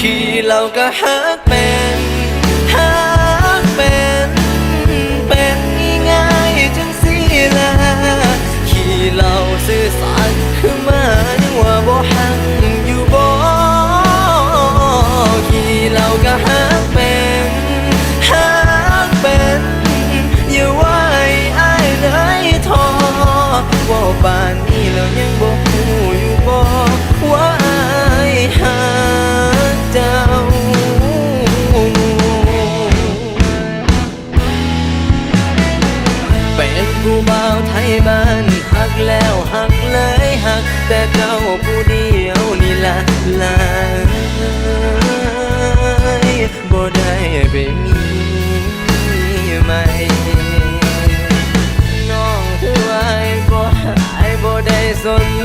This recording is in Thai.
ขี่เราก็ฮักเป็นฮักเป็น เป็นง่ายจังสิล่ะขี่เราซื่อสัตย์คือมายังว่าบ่หักอยู่บ่ขี่เราก็ฮักเป็นฮักเป็นอย่าไว้อายเลยทอว่าป่านนี้เรายังบ่ ผู้บ่าวไทยบ้านหักแล้วหักเลยหัก แต่เจ้าผู้เดียวนี่ละลายบ่ได้ไปมีใหม่น้องคือไอ้บ่หายบ่ได้สน